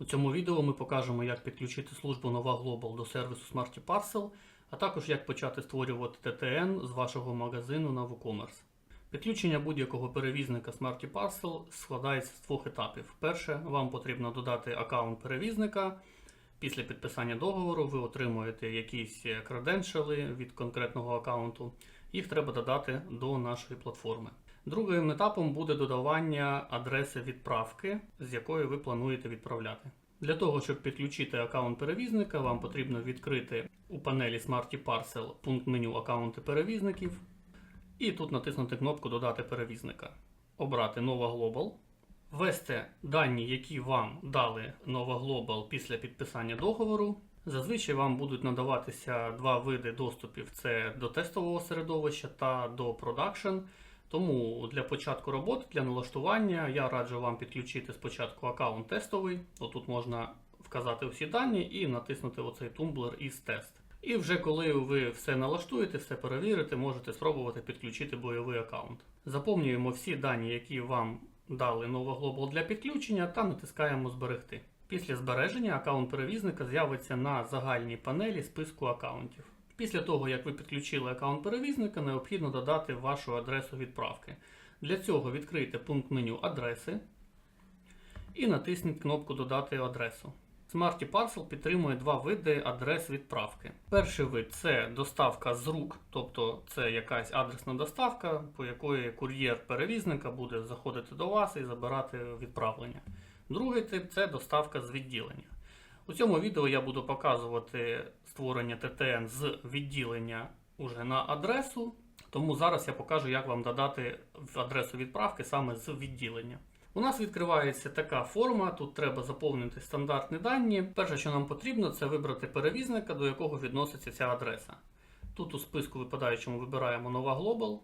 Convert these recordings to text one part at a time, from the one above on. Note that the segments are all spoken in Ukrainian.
У цьому відео ми покажемо, як підключити службу Nova Global до сервісу Smarty Parcel, а також як почати створювати ТТН з вашого магазину на WooCommerce. Підключення будь-якого перевізника Smarty Parcel складається з двох етапів. Перше, вам потрібно додати аккаунт перевізника. Після підписання договору ви отримуєте якісь креденшали від конкретного аккаунту. Їх треба додати до нашої платформи. Другим етапом буде додавання адреси відправки, з якої ви плануєте відправляти. Для того, щоб підключити аккаунт перевізника, вам потрібно відкрити у панелі Smarty Parcel пункт меню аккаунти перевізників. І тут натиснути кнопку Додати перевізника. Обрати Nova Global. Ввести дані, які вам дали Nova Global після підписання договору. Зазвичай вам будуть надаватися два види доступів: це до тестового середовища та до продакшн. Тому для початку роботи, для налаштування, я раджу вам підключити спочатку аккаунт тестовий. Отут можна вказати всі дані і натиснути оцей тумблер із тест. І вже коли ви все налаштуєте, все перевірите, можете спробувати підключити бойовий аккаунт. Заповнюємо всі дані, які вам дали Nova Global для підключення, та натискаємо Зберегти. Після збереження аккаунт перевізника з'явиться на загальній панелі списку аккаунтів. Після того, як ви підключили аккаунт перевізника, необхідно додати вашу адресу відправки. Для цього відкрийте пункт меню Адреси і натисніть кнопку Додати адресу. Smarty Parcel підтримує два види адрес відправки. Перший вид це доставка з рук, тобто це якась адресна доставка, по якої кур'єр перевізника буде заходити до вас і забирати відправлення. Другий тип це доставка з відділення. У цьому відео я буду показувати створення ТТН з відділення уже на адресу, тому зараз я покажу, як вам додати адресу відправки саме з відділення. У нас відкривається така форма, тут треба заповнити стандартні дані. Перше, що нам потрібно, це вибрати перевізника, до якого відноситься ця адреса. Тут у списку випадаючому вибираємо Nova Global.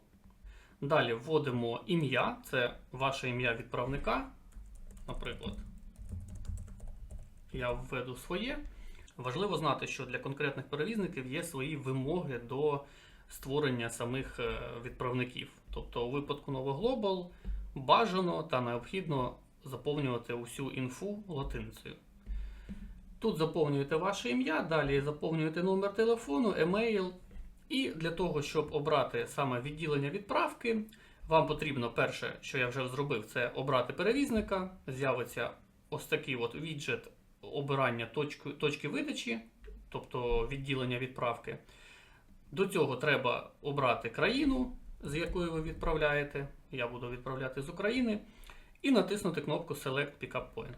Далі вводимо ім'я, це ваше ім'я відправника. Наприклад, я введу своє. Важливо знати, що для конкретних перевізників є свої вимоги до створення самих е, відправників. Тобто, у випадку Nova Global бажано та необхідно заповнювати усю інфу латиницею. Тут заповнюєте ваше ім'я, далі заповнюєте номер телефону, емейл. І для того, щоб обрати саме відділення відправки, вам потрібно перше, що я вже зробив, це обрати перевізника. З'явиться ось такий от віджет обирання точки, точки видачі, тобто відділення відправки. До цього треба обрати країну, з якої ви відправляєте. Я буду відправляти з України. І натиснути кнопку Select Pickup Point.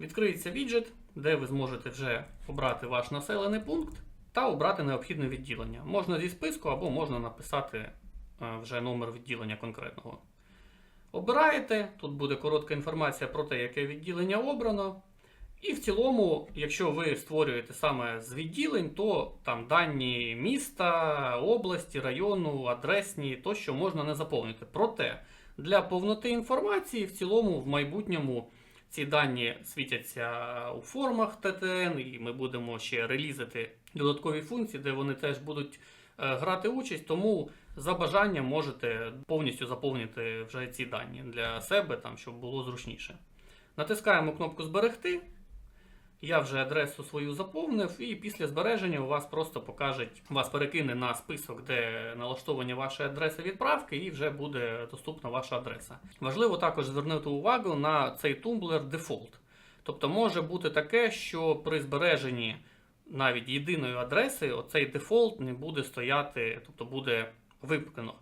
Відкриється віджет, де ви зможете вже обрати ваш населений пункт та обрати необхідне відділення. Можна зі списку або можна написати е, вже номер відділення конкретного. Обираєте, тут буде коротка інформація про те, яке відділення обрано. І в цілому, якщо ви створюєте саме з відділень, то там дані міста, області, району, адресні тощо можна не заповнити. Проте для повноти інформації в цілому в майбутньому ці дані світяться у формах ТТН, і ми будемо ще релізити додаткові функції, де вони теж будуть е, грати участь. Тому за бажанням можете повністю заповнити вже ці дані для себе, там, щоб було зручніше. Натискаємо кнопку Зберегти. Я вже адресу свою заповнив, і після збереження у вас просто покажуть, вас перекине на список, де налаштовані ваші адреси відправки, і вже буде доступна ваша адреса. Важливо також звернути увагу на цей тумблер дефолт. Тобто може бути таке, що при збереженні навіть єдиної адреси оцей дефолт не буде стояти, тобто буде вимкнено.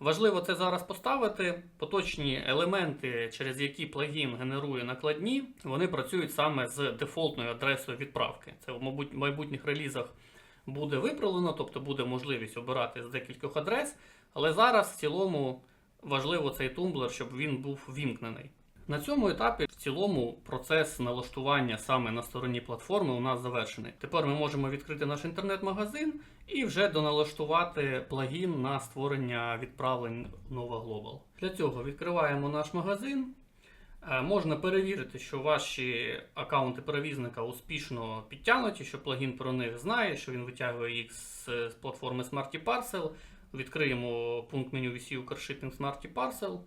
Важливо це зараз поставити. Поточні елементи, через які плагін генерує накладні, вони працюють саме з дефолтною адресою відправки. Це в майбутніх релізах буде виправлено, тобто буде можливість обирати з декількох адрес. Але зараз в цілому важливо цей тумблер, щоб він був вімкнений. На цьому етапі в цілому процес налаштування саме на стороні платформи у нас завершений. Тепер ми можемо відкрити наш інтернет-магазин і вже доналаштувати плагін на створення відправлень Nova Global. Для цього відкриваємо наш магазин. Е, Можна перевірити, що ваші аккаунти перевізника успішно підтягнуті, що плагін про них знає, що він витягує їх з платформи Smarty Parcel. Відкриємо пункт меню VC Укршипінг Smarty Parcel.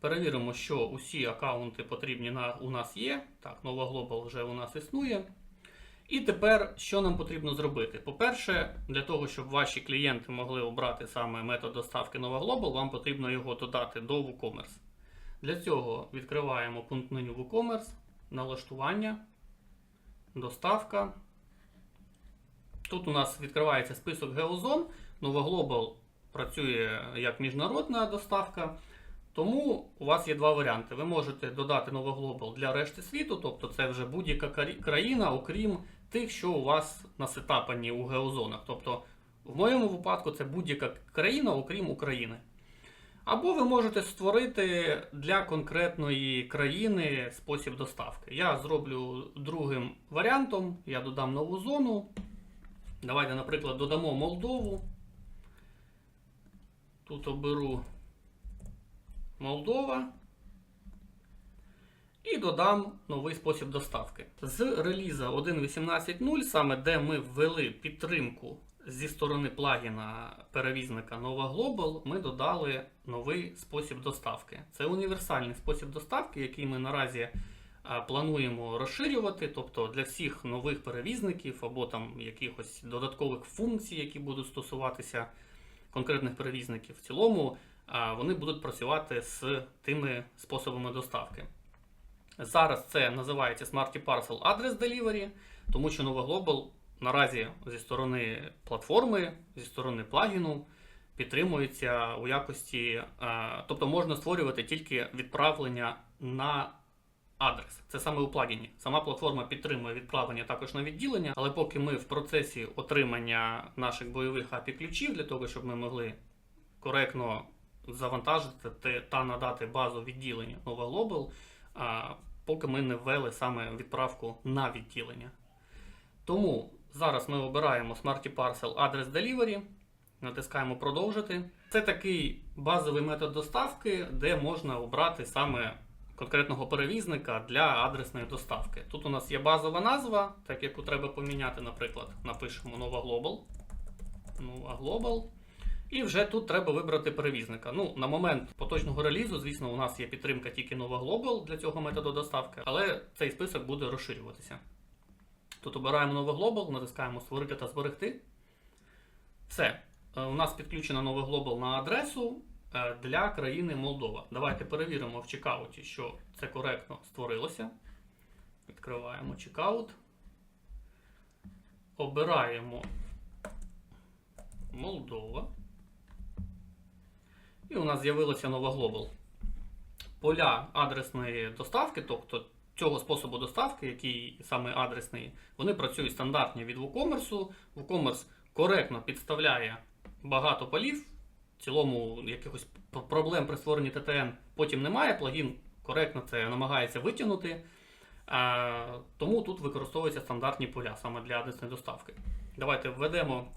Перевіримо, що усі аккаунти потрібні на, у нас є. Так, Nova Global вже у нас існує. І тепер що нам потрібно зробити? По-перше, для того, щоб ваші клієнти могли обрати саме метод доставки Nova Global, вам потрібно його додати до WooCommerce. Для цього відкриваємо пункт меню WooCommerce, налаштування, доставка. Тут у нас відкривається список геозон. Nova Global працює як міжнародна доставка. Тому у вас є два варіанти. Ви можете додати Nova Global для решти світу, тобто це вже будь-яка країна, окрім тих, що у вас насетапані у геозонах. Тобто, в моєму випадку це будь-яка країна, окрім України. Або ви можете створити для конкретної країни спосіб доставки. Я зроблю другим варіантом, я додам нову зону. Давайте, наприклад, додамо Молдову. Тут оберу Молдова. І додам новий спосіб доставки. З реліза 1.18.0, саме де ми ввели підтримку зі сторони плагіна перевізника Nova Global, ми додали новий спосіб доставки. Це універсальний спосіб доставки, який ми наразі плануємо розширювати, тобто для всіх нових перевізників або там якихось додаткових функцій, які будуть стосуватися конкретних перевізників. В цілому вони будуть працювати з тими способами доставки. Зараз це називається Smarty Parcel Address Delivery, тому що Nova Global наразі зі сторони платформи, зі сторони плагіну підтримується у якості, тобто можна створювати тільки відправлення на адрес. Це саме у плагіні. Сама платформа підтримує відправлення також на відділення, але поки ми в процесі отримання наших бойових API ключів для того, щоб ми могли коректно завантажити та надати базу відділення Nova Global, поки ми не ввели саме відправку на відділення. Тому зараз ми обираємо Smarty Parcel Address Delivery, натискаємо продовжити. Це такий базовий метод доставки, де можна обрати саме конкретного перевізника для адресної доставки. Тут у нас є базова назва, так яку треба поміняти, наприклад, напишемо Nova Global. Nova Global. І вже тут треба вибрати перевізника. Ну, на момент поточного релізу, звісно, у нас є підтримка тільки Nova Global для цього методу доставки, але цей список буде розширюватися. Тут обираємо Nova Global, натискаємо Створити та зберегти. Все. Е, У нас підключена Nova Global на адресу е, для країни Молдова. Давайте перевіримо в чекауті, що це коректно створилося. Відкриваємо чекаут. Обираємо Молдова. І у нас з'явилося Nova Global. Поля адресної доставки, тобто цього способу доставки, який саме адресний, вони працюють стандартні від WooCommerce. WooCommerce коректно підставляє багато полів. В цілому якихось проблем при створенні ТТН потім немає. Плагін коректно це намагається витягнути. Тому тут використовуються стандартні поля саме для адресної доставки. Давайте введемо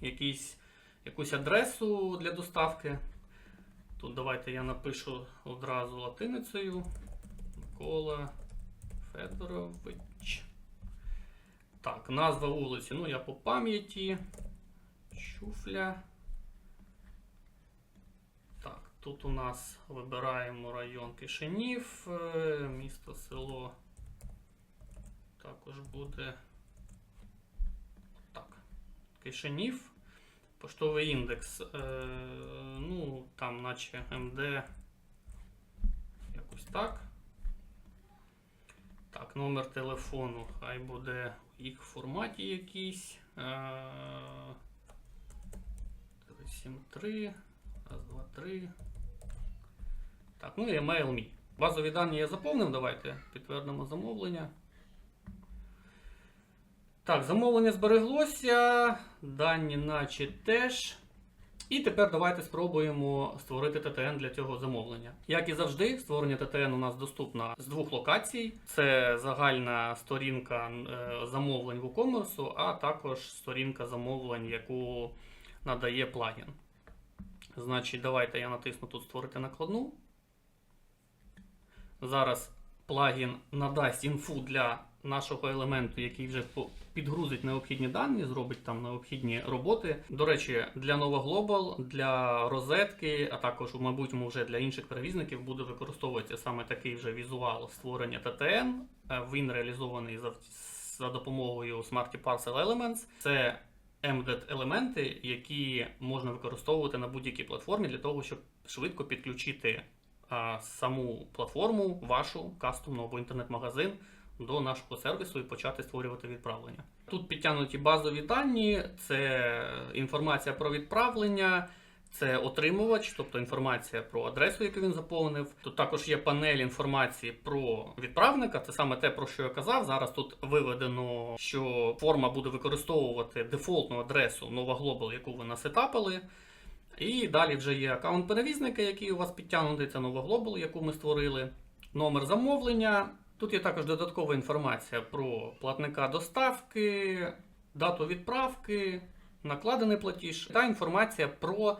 якийсь, якусь адресу для доставки. Тут давайте я напишу одразу латиницею. Микола Федорович. Так, назва вулиці. Ну, я по пам'яті. Чуфля. Так, тут у нас вибираємо район Кишинів, е, місто, село. Також буде. Так. Кишинів. Поштовий індекс. Е, ну, там, наче МД. Якось так. Так, номер телефону. Хай буде в їх форматі якийсь. Е, 373. Раз, два, три. Так, ну і email мій. Базові дані я заповнив. Давайте підтвердимо замовлення. Так, замовлення збереглося. Дані наче теж. І тепер давайте спробуємо створити ТТН для цього замовлення. Як і завжди, створення ТТН у нас доступно з двох локацій: це загальна сторінка е, замовлень WooCommerce, а також сторінка замовлень, яку надає плагін. Значить, давайте я натисну тут створити накладну. Зараз плагін надасть інфу для нашого елементу, який вже підгрузить необхідні дані, зробить там необхідні роботи. До речі, для Nova Global, для розетки, а також у майбутньому вже для інших перевізників буде використовуватися саме такий вже візуал створення ТТН. Е, Він реалізований за, за допомогою Smarty Parcel Elements. Це embedded елементи, які можна використовувати на будь-якій платформі для того, щоб швидко підключити а, саму платформу, вашу кастомну або інтернет-магазин до нашого сервісу і почати створювати відправлення. Тут підтягнуті базові дані, це інформація про відправлення. Це отримувач, тобто інформація про адресу, яку він заповнив. Тут також є панель інформації про відправника. Це саме те, про що я казав. Зараз тут виведено, що форма буде використовувати дефолтну адресу Nova Global, яку ви насетапили. І далі вже є аккаунт перевізника, який у вас підтягнутий, це Nova Global, яку ми створили. Номер замовлення. Тут є також додаткова інформація про платника доставки, дату відправки, накладений платіж та інформація про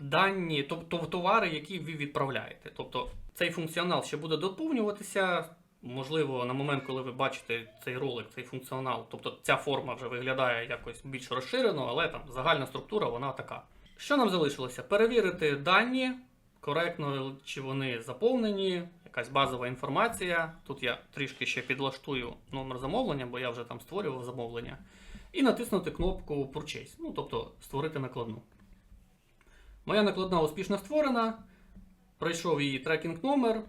дані, тобто товари, які ви відправляєте. Тобто цей функціонал ще буде доповнюватися. Можливо, на момент, коли ви бачите цей ролик, цей функціонал, тобто ця форма вже виглядає якось більш розширено, але там загальна структура вона така. Що нам залишилося? Перевірити дані, коректно чи вони заповнені, якась базова інформація. Тут я трішки ще підлаштую номер замовлення, бо я вже там створював замовлення. І натиснути кнопку Purchase, ну тобто створити накладну. Моя накладна успішно створена. Пройшов її трекінг номер.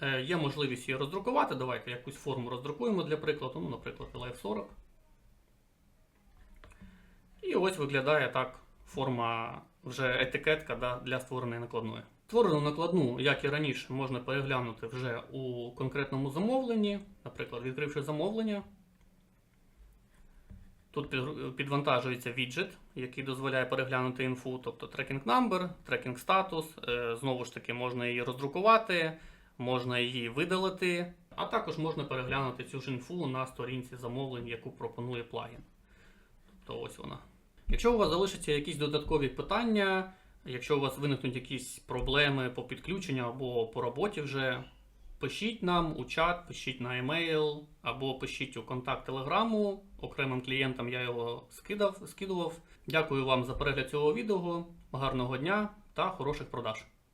Е, Є можливість її роздрукувати. Давайте якусь форму роздрукуємо для прикладу. Ну, наприклад, LF40. І ось виглядає так форма вже етикетка да, для створеної накладної. Створену накладну, як і раніше, можна переглянути вже у конкретному замовленні. Наприклад, відкривши замовлення. Тут підвантажується віджит, який дозволяє переглянути інфу, тобто трекінг number, трекінг статус. Е, Знову ж таки, можна її роздрукувати, можна її видалити, а також можна переглянути цю ж інфу на сторінці замовлень, яку пропонує плагін. Тобто ось вона. Якщо у вас залишаться якісь додаткові питання, якщо у вас виникнуть якісь проблеми по підключенню або по роботі вже, пишіть нам у чат, пишіть на емейл або пишіть у контакт телеграму. Окремим клієнтам я його скидав, скидував. Дякую вам за перегляд цього відео. Гарного дня та хороших продаж!